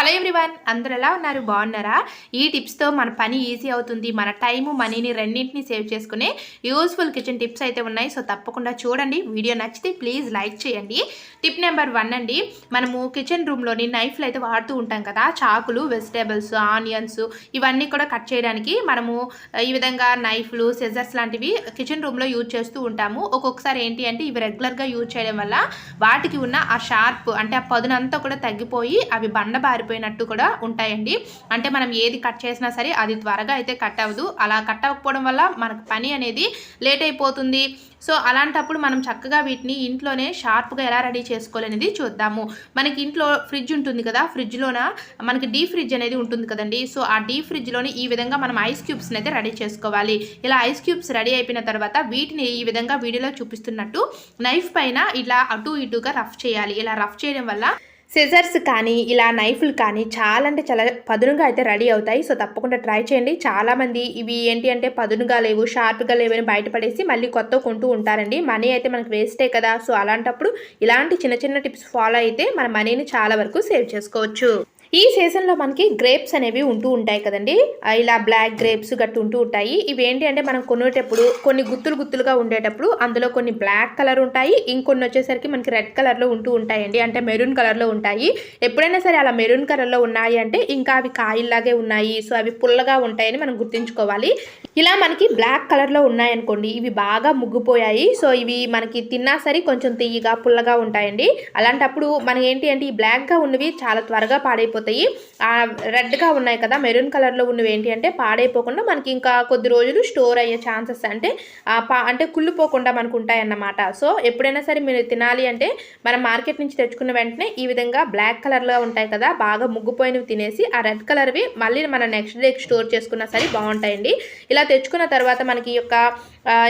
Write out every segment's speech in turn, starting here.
Hello everyone అందరు ఎలా ఉన్నారు? బాగున్నారా? ఈ టిప్స్తో మన పని ఈజీ అవుతుంది. మన టైము మనీని రెండింటిని సేవ్ చేసుకునే యూస్ఫుల్ కిచెన్ టిప్స్ అయితే ఉన్నాయి. సో తప్పకుండా చూడండి. వీడియో నచ్చితే ప్లీజ్ లైక్ చేయండి. టిప్ నెంబర్ వన్ అండి. మనము కిచెన్ రూమ్లోని నైఫ్లు అయితే వాడుతూ ఉంటాం కదా. చాకులు వెజిటేబుల్స్ ఆనియన్స్ ఇవన్నీ కూడా కట్ చేయడానికి మనము ఈ విధంగా నైఫ్లు సెజర్స్ లాంటివి కిచెన్ రూమ్లో యూజ్ చేస్తూ ఉంటాము. ఒక్కొక్కసారి ఏంటి అంటే ఇవి రెగ్యులర్గా యూజ్ చేయడం వల్ల వాటికి ఉన్న ఆ షార్ప్ అంటే ఆ పదునంతా కూడా తగ్గిపోయి అవి బండబారి పడిపోయినట్టు కూడా ఉంటాయండి. అంటే మనం ఏది కట్ చేసినా సరే అది త్వరగా అయితే కట్ అవ్వదు. అలా కట్ అవ్వకపోవడం వల్ల మనకు పని అనేది లేట్ అయిపోతుంది. సో అలాంటప్పుడు మనం చక్కగా వీటిని ఇంట్లోనే షార్ప్గా ఎలా రెడీ చేసుకోవాలనేది చూద్దాము. మనకి ఇంట్లో ఫ్రిడ్జ్ ఉంటుంది కదా ఫ్రిడ్జ్లోన మనకి డీ ఫ్రిడ్జ్ అనేది ఉంటుంది కదండి. సో ఆ డీ ఫ్రిడ్జ్లోని ఈ విధంగా మనం ఐస్ క్యూబ్స్ని అయితే రెడీ చేసుకోవాలి. ఇలా ఐస్ క్యూబ్స్ రెడీ అయిపోయిన తర్వాత వీటిని ఈ విధంగా వీడియోలో చూపిస్తున్నట్టు నైఫ్ పైన ఇలా అటు ఇటుగా రఫ్ చేయాలి. ఇలా రఫ్ చేయడం వల్ల సిజర్స్ కానీ ఇలా నైఫ్లు కానీ చాలా అంటే చాలా పదునుగా అయితే రెడీ అవుతాయి. సో తప్పకుండా ట్రై చేయండి. చాలామంది ఇవి ఏంటి అంటే పదునుగా లేవు షార్ప్గా లేవని బయటపడేసి మళ్ళీ కొత్త కొంటూ ఉంటారండి. మనీ అయితే మనకు వేస్టే కదా. సో అలాంటప్పుడు ఇలాంటి చిన్న చిన్న టిప్స్ ఫాలో అయితే మన మనీని చాలా వరకు సేవ్ చేసుకోవచ్చు. ఈ సీజన్లో మనకి గ్రేప్స్ అనేవి ఉంటూ ఉంటాయి కదండి. ఇలా బ్లాక్ గ్రేప్స్ గట్టు ఉంటూ ఉంటాయి. ఇవి ఏంటి అంటే మనం కొనేటప్పుడు కొన్ని గుత్తులు గుత్తులుగా ఉండేటప్పుడు అందులో కొన్ని బ్లాక్ కలర్ ఉంటాయి. ఇంకొన్ని వచ్చేసరికి మనకి రెడ్ కలర్లో ఉంటూ ఉంటాయండి. అంటే మెరూన్ కలర్లో ఉంటాయి. ఎప్పుడైనా సరే అలా మెరూన్ కలర్లో ఉన్నాయి అంటే ఇంకా అవి కాయల్లాగే ఉన్నాయి. సో అవి పుల్లగా ఉంటాయని మనం గుర్తుంచుకోవాలి. ఇలా మనకి బ్లాక్ కలర్లో ఉన్నాయనుకోండి ఇవి బాగా ముగ్గిపోయాయి. సో ఇవి మనకి తిన్నా సరే కొంచెం తీయగా పుల్లగా ఉంటాయండి. అలాంటప్పుడు మనకి ఏంటి అంటే ఈ బ్లాక్గా ఉన్నవి చాలా త్వరగా పాడైపోతాయి. రెడ్గా ఉన్నాయి కదా మెరూన్ కలర్లో ఉన్నవి ఏంటి అంటే పాడైపోకుండా మనకి ఇంకా కొద్ది రోజులు స్టోర్ అయ్యే ఛాన్సెస్ అంటే పా అంటే కుళ్ళిపోకుండా మనకు ఉంటాయి అన్నమాట సో ఎప్పుడైనా సరే మీరు తినాలి అంటే మనం మార్కెట్ నుంచి తెచ్చుకున్న వెంటనే ఈ విధంగా బ్లాక్ కలర్లో ఉంటాయి కదా బాగా ముగ్గిపోయినవి తినేసి ఆ రెడ్ కలర్వి మళ్ళీ మనం నెక్స్ట్ డే స్టోర్ చేసుకున్నా సరే బాగుంటాయండి. ఇలా తెచ్చుకున్న తర్వాత మనకి యొక్క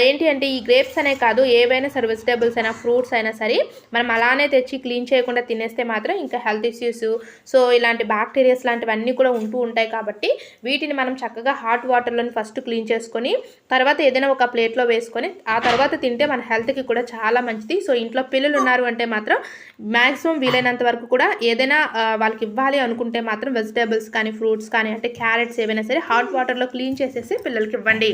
ఏంటి అంటే ఈ గ్రేప్స్ అనే కాదు ఏవైనా సరే వెజిటేబుల్స్ అయినా ఫ్రూట్స్ అయినా సరే మనం అలానే తెచ్చి క్లీన్ చేయకుండా తినేస్తే మాత్రం ఇంకా హెల్త్ ఇష్యూస్ సో ఇలాంటి బ్యాక్టీరియాస్ లాంటివన్నీ కూడా ఉంటూ ఉంటాయి కాబట్టి వీటిని మనం చక్కగా హాట్ వాటర్లోని ఫస్ట్ క్లీన్ చేసుకొని తర్వాత ఏదైనా ఒక ప్లేట్లో వేసుకొని ఆ తర్వాత తింటే మన హెల్త్కి కూడా చాలా మంచిది. సో ఇంట్లో పిల్లలు ఉన్నారు అంటే మాత్రం మ్యాక్సిమం వీలైనంత వరకు కూడా ఏదైనా వాళ్ళకి ఇవ్వాలి అనుకుంటే మాత్రం వెజిటేబుల్స్ కానీ ఫ్రూట్స్ కానీ అంటే క్యారెట్స్ ఏవైనా సరే హాట్ వాటర్లో క్లీన్ చేసేసి పిల్లలకి ఇవ్వండి.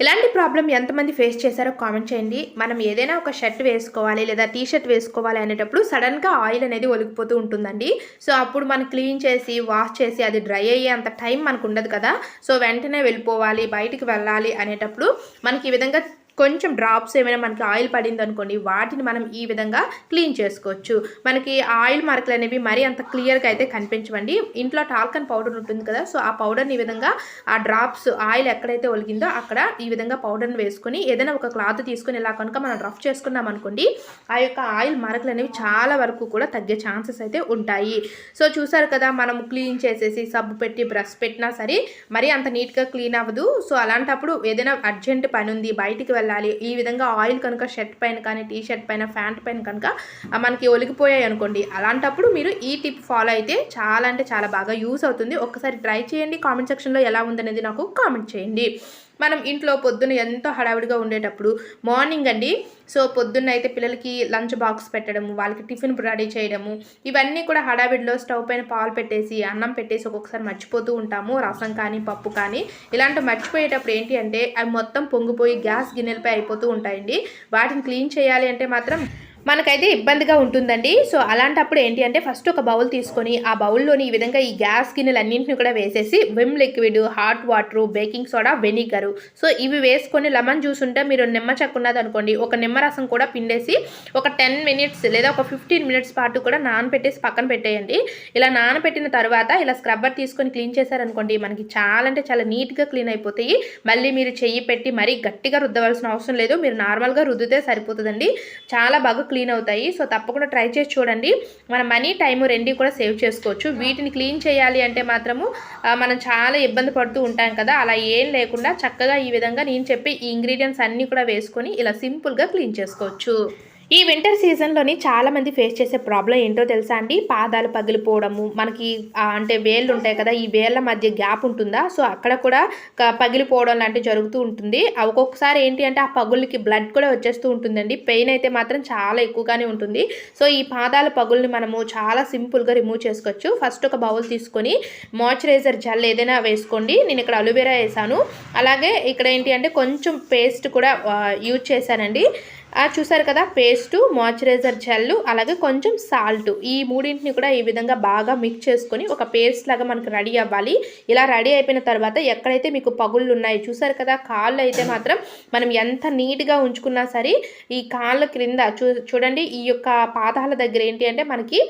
ఇలాంటి ప్రాబ్లం ఎంతమంది ఫేస్ చేశారో కామెంట్ చేయండి. మనం ఏదైనా ఒక షర్ట్ వేసుకోవాలి లేదా టీ షర్ట్ వేసుకోవాలి అనేటప్పుడు సడన్గా ఆయిల్ అనేది ఒలిగిపోతూ ఉంటుందండి. సో అప్పుడు మనం క్లీన్ చేసి వాష్ చేసి అది డ్రై అయ్యే అంత టైం మనకు ఉండదు కదా. సో వెంటనే వెళ్ళిపోవాలి బయటికి వెళ్ళాలి అనేటప్పుడు మనకి ఈ విధంగా కొంచెం డ్రాప్స్ ఏమైనా మనకి ఆయిల్ పడింది అనుకోండి వాటిని మనం ఈ విధంగా క్లీన్ చేసుకోవచ్చు. మనకి ఆయిల్ మార్కులు అనేవి మరీ అంత క్లియర్గా అయితే కనిపించవండి. ఇంట్లో టాల్కన్ పౌడర్ ఉంటుంది కదా సో ఆ పౌడర్ని ఈ విధంగా ఆ డ్రాప్స్ ఆయిల్ ఎక్కడైతే ఒలిగిందో అక్కడ ఈ విధంగా పౌడర్ని వేసుకొని ఏదైనా ఒక క్లాత్ తీసుకుని ఇలా కనుక మనం రఫ్ చేసుకున్నాం అనుకోండి ఆ యొక్క ఆయిల్ మరకలు అనేవి చాలా వరకు కూడా తగ్గే ఛాన్సెస్ అయితే ఉంటాయి. సో చూసారు కదా మనం క్లీన్ చేసేసి సబ్బు పెట్టి బ్రష్ పెట్టినా సరే మరీ అంత నీట్గా క్లీన్ అవ్వదు. సో అలాంటప్పుడు ఏదైనా అర్జెంట్ పని ఉంది బయటికి వెళ్ళాలి ఈ విధంగా ఆయిల్ కనుక షర్ట్ పైన కానీ టీ షర్ట్ పైన ప్యాంట్ పైన కనుక మనకి ఒలిగిపోయాయి అనుకోండి. అలాంటప్పుడు మీరు ఈ టిప్ ఫాలో అయితే చాలా అంటే చాలా బాగా యూస్ అవుతుంది. ఒక్కసారి ట్రై చేయండి. కామెంట్ సెక్షన్లో ఎలా ఉందనేది నాకు కామెంట్ చేయండి. మనం ఇంట్లో పొద్దున్న ఎంతో హడావిడిగా ఉండేటప్పుడు మార్నింగ్ అండి. సో పొద్దున్న అయితే పిల్లలకి లంచ్ బాక్స్ పెట్టడము వాళ్ళకి టిఫిన్ రెడీ చేయడము ఇవన్నీ కూడా హడావిడిలో స్టవ్ పైన పాలు పెట్టేసి అన్నం పెట్టేసి ఒక్కొక్కసారి మర్చిపోతూ ఉంటాము. రసం కానీ పప్పు కానీ ఇలాంటి మర్చిపోయేటప్పుడు ఏంటి అంటే అవి మొత్తం పొంగిపోయి గ్యాస్ గిన్నెలపై అయిపోతూ ఉంటాయండి. వాటిని క్లీన్ చేయాలి అంటే మాత్రం మనకైతే ఇబ్బందిగా ఉంటుందండి. సో అలాంటప్పుడు ఏంటి అంటే ఫస్ట్ ఒక బౌల్ తీసుకొని ఆ బౌల్లోని ఈ విధంగా ఈ గ్యాస్ గిన్నెలు అన్నింటిని కూడా వేసేసి Vim liquid hot water baking soda vinegar. So ఇవి వేసుకొని లెమన్ జ్యూస్ ఉంటే మీరు నిమ్మ చెక్క ఉన్నది అనుకోండి. ఒక నిమ్మరసం కూడా పిండేసి ఒక టెన్ మినిట్స్ లేదా ఒక ఫిఫ్టీన్ మినిట్స్ పాటు కూడా నానబెట్టేసి పక్కన పెట్టేయండి. ఇలా నానబెట్టిన తర్వాత ఇలా స్క్రబ్బర్ తీసుకొని క్లీన్ చేశారనుకోండి మనకి చాలా అంటే చాలా నీట్గా క్లీన్ అయిపోతాయి. మళ్ళీ మీరు చెయ్యి పెట్టి మరీ గట్టిగా రుద్దవలసిన అవసరం లేదు. మీరు నార్మల్గా రుద్దితే సరిపోతుందండి. చాలా బాగా క్లీన్ అవుతాయి. సో తప్పకుండా ట్రై చేసి చూడండి. మన మనీ టైము రెండు కూడా సేవ్ చేసుకోవచ్చు. వీటిని క్లీన్ చేయాలి అంటే మాత్రము మనం చాలా ఇబ్బంది పడుతూ ఉంటాం కదా. అలా ఏం లేకుండా చక్కగా ఈ విధంగా నేను చెప్పి ఈ ఇంగ్రీడియంట్స్ అన్నీ కూడా వేసుకొని ఇలా సింపుల్గా క్లీన్ చేసుకోవచ్చు. ఈ వింటర్ సీజన్లోని చాలా మంది ఫేస్ చేసే ప్రాబ్లం ఏంటో తెలుసా అండి? పాదాలు పగిలిపోవడము. మనకి అంటే వేళ్ళు ఉంటాయి కదా ఈ వేళ్ళ మధ్య గ్యాప్ ఉంటుందా? సో అక్కడ కూడా క- పగిలిపోవడం లాంటివి జరుగుతూ ఉంటుంది. ఒక్కొక్కసారి ఏంటి అంటే ఆ పగుళ్ళకి బ్లడ్ కూడా వచ్చేస్తూ ఉంటుందండి. పెయిన్ అయితే మాత్రం చాలా ఎక్కువగానే ఉంటుంది. సో ఈ పాదాల పగుల్ని మనము చాలా సింపుల్గా రిమూవ్ చేసుకోవచ్చు. ఫస్ట్ ఒక బౌల్ తీసుకొని మాయిశ్చరైజర్ జెల్ ఏదైనా వేసుకోండి. నేను ఇక్కడ అలోవెరా వేసాను. అలాగే ఇక్కడ ఏంటి అంటే కొంచెం పేస్ట్ కూడా యూజ్ చేశానండి. చూసారు కదా పేస్టు మాయిశ్చరైజర్ జెల్లు అలాగే కొంచెం సాల్ట్ ఈ మూడింటిని కూడా ఈ విధంగా బాగా మిక్స్ చేసుకొని ఒక పేస్ట్ లాగా మనకు రెడీ అవ్వాలి. ఇలా రెడీ అయిపోయిన తర్వాత ఎక్కడైతే మీకు పగుళ్ళు ఉన్నాయి చూసారు కదా కాళ్ళు అయితే మాత్రం మనం ఎంత నీట్గా ఉంచుకున్నా సరే ఈ కాళ్ళ క్రింద చూ చూడండి ఈ యొక్క పాదాల దగ్గర ఏంటి అంటే మనకి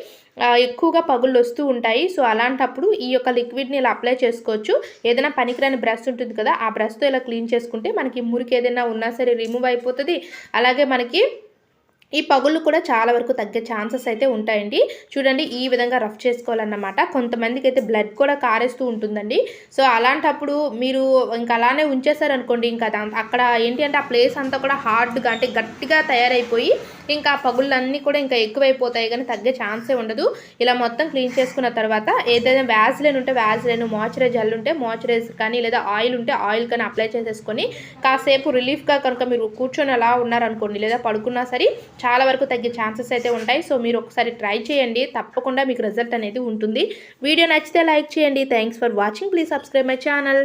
ఎక్కువగా పగుళ్ళు వస్తూ ఉంటాయి. సో అలాంటప్పుడు ఈ యొక్క లిక్విడ్ని ఇలా అప్లై చేసుకోవచ్చు. ఏదైనా పనికిరాని బ్రష్ ఉంటుంది కదా ఆ బ్రష్తో ఇలా క్లీన్ చేసుకుంటే మనకి మురికి ఏదైనా ఉన్నా సరే రిమూవ్ అయిపోతుంది. అలాగే మనకి ఈ పగుళ్ళు కూడా చాలా వరకు తగ్గే ఛాన్సెస్ అయితే ఉంటాయండి. చూడండి ఈ విధంగా రఫ్ చేసుకోవాలన్నమాట. కొంతమందికి అయితే బ్లడ్ కూడా కారేస్తూ ఉంటుందండి. సో అలాంటప్పుడు మీరు ఇంకా అలానే ఉంచేసారనుకోండి ఇంకా అక్కడ ఏంటి అంటే ఆ ప్లేస్ అంతా కూడా హార్డ్గా అంటే గట్టిగా తయారైపోయి ఇంకా పగుళ్ళన్నీ కూడా ఇంకా ఎక్కువైపోతాయి. కానీ తగ్గే ఛాన్సే ఉండదు. ఇలా మొత్తం క్లీన్ చేసుకున్న తర్వాత ఏదైనా వ్యాజ్లైన్ ఉంటే వ్యాజ్లైన్ మాయిశ్చరైజ్ జెల్ ఉంటే మాయిశ్చరైజ్ కానీ లేదా ఆయిల్ ఉంటే ఆయిల్ కానీ అప్లై చేసేసుకొని కాసేపు రిలీఫ్గా కనుక మీరు కూర్చొని అలా ఉన్నారనుకోండి లేదా పడుకున్నా సరే చాలా వరకు తగ్గే ఛాన్సెస్ అయితే ఉంటాయి. సో మీరు ఒకసారి ట్రై చేయండి. తప్పకుండా మీకు రిజల్ట్ అనేది ఉంటుంది. వీడియో నచ్చితే లైక్ చేయండి. Thanks for watching. Please subscribe my channel.